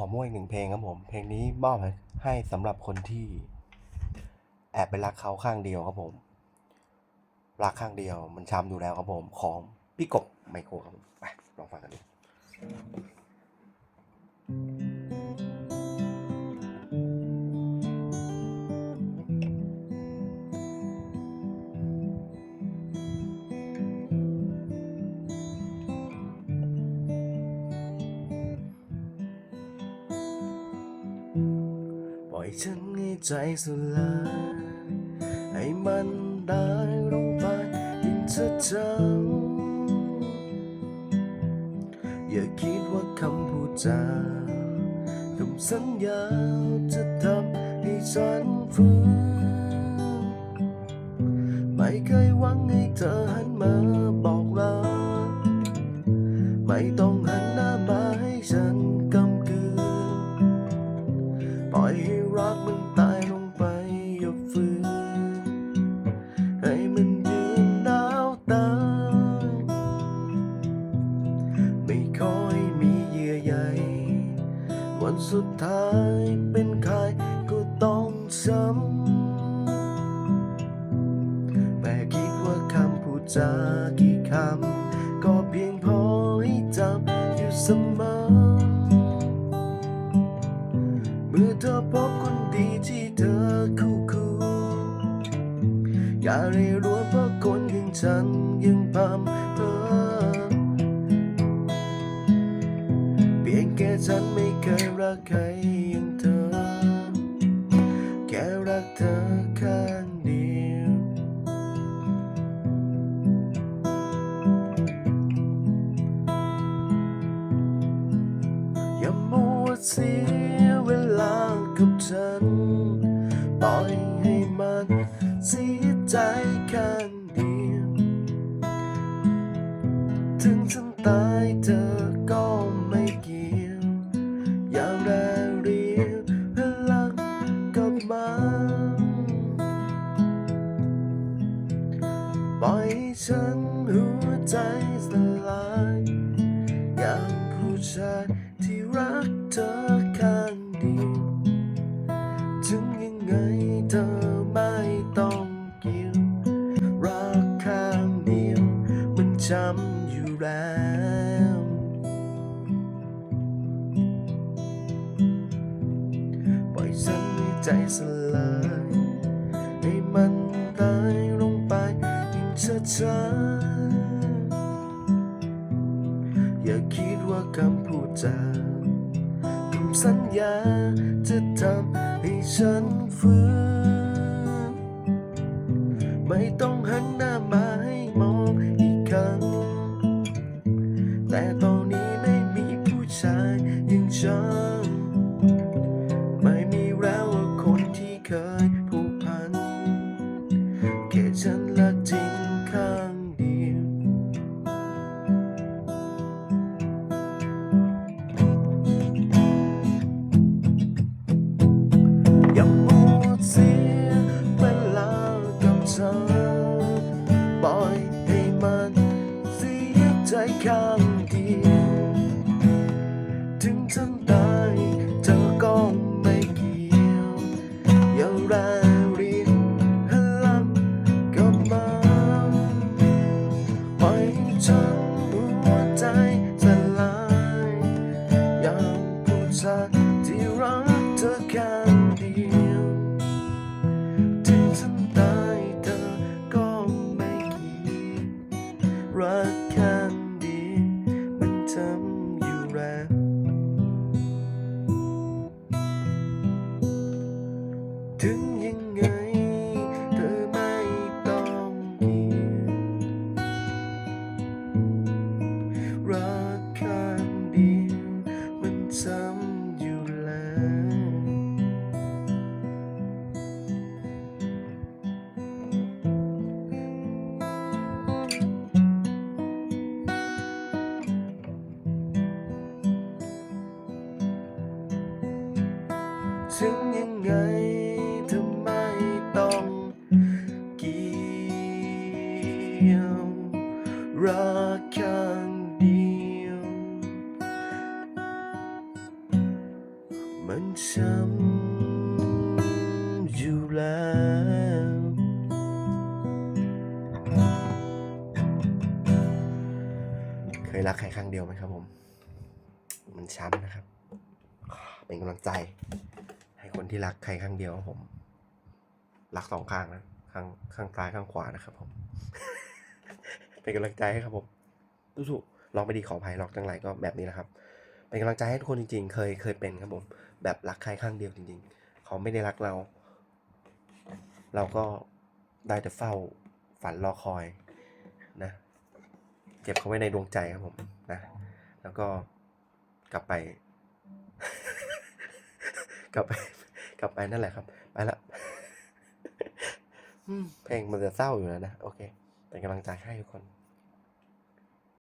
ขอมั่วอีกหนึ่งเพลงครับผม เพลงนี้มอบให้สำหรับคนที่ แอบไปรักเขาข้างเดียวครับผม รักข้างเดียวมันช้ำอยู่แล้วครับผม ของพี่กบไมโครครับผมไปลองฟังกันดูปล่ อยฉันให้ใจสลายให้มันได้ลงไปยิ่งเธอจำอย่าคิดว่าคำพูดจาคำสัญญาจะทำให้ฉันฟื้นไม่เคยหวังให้เธอหันมาบอกลาไม่ต้อง เป็นใครก็ต้องช้ำแต่คิดว่าคำพูดจากี่คำ ก็เพียงพอให้จำอยู่เสมอ เมื่อเธอพบคนดีที่เธอคู่คู่อย่าเรรัวเพราะคนอย่างฉันยังพำเพ้อ ฉันไม่เคยรักใครอย่างเธอ แค่รักเธอ ฉันหัวใจสลายอย่างผู้ชายที่รักเธอข้างเดียวถึงยังไงเธอไม่ต้องเกี่ยวรักข้างเดียวมันช้ำอยู่แล้วปล่อยฉันให้ใจสลาย ยิ่งช้าๆอย่าคิดว่าคำพูดจาคำสัญญาจะทำให้ฉันฟื้นไม่ต้องหันหน้ามาให้มองอีกครั้ง แต่ตอนนี้ไม่มีผู้ชายอย่างฉัน ไม่มีแล้วว่าคนที่เคยผูกพันแค่ฉัน ถึงยังไง เธอไม่ต้องเกี่ยวรักข้างเดียวมันซ้ำอยู่แล้ว ถึง มันช้ำอยู่แล้วเคยรักใครครั้งเดียวไหมครับผม มันช้ำนะครับ เป็นกำลังใจ ให้คนที่รักใครครั้งเดียวครับผม รักสองข้างนะข้างข้างซ้ายข้างขวานะครับผม เป็นกำลังใจให้ครับผมสู้ๆลองไปดีขออภัยลองทั้งหลายก็แบบนี้แหละครับ เป็นกำลังใจให้ทุกคนจริงๆ เคยเคยเป็นครับผม แบบรักใครข้างเดียวจริง ๆ เขาไม่ได้รักเรา เราก็ได้แต่เฝ้าฝันรอคอยนะเก็บเขาไว้ในดวงใจครับผมนะ แล้วก็กลับไป กลับไป กลับไปนั่นแหละครับ ไปละเพลงมันจะเศร้าอยู่แล้วนะ โอเค เป็นกำลังใจให้ทุกคน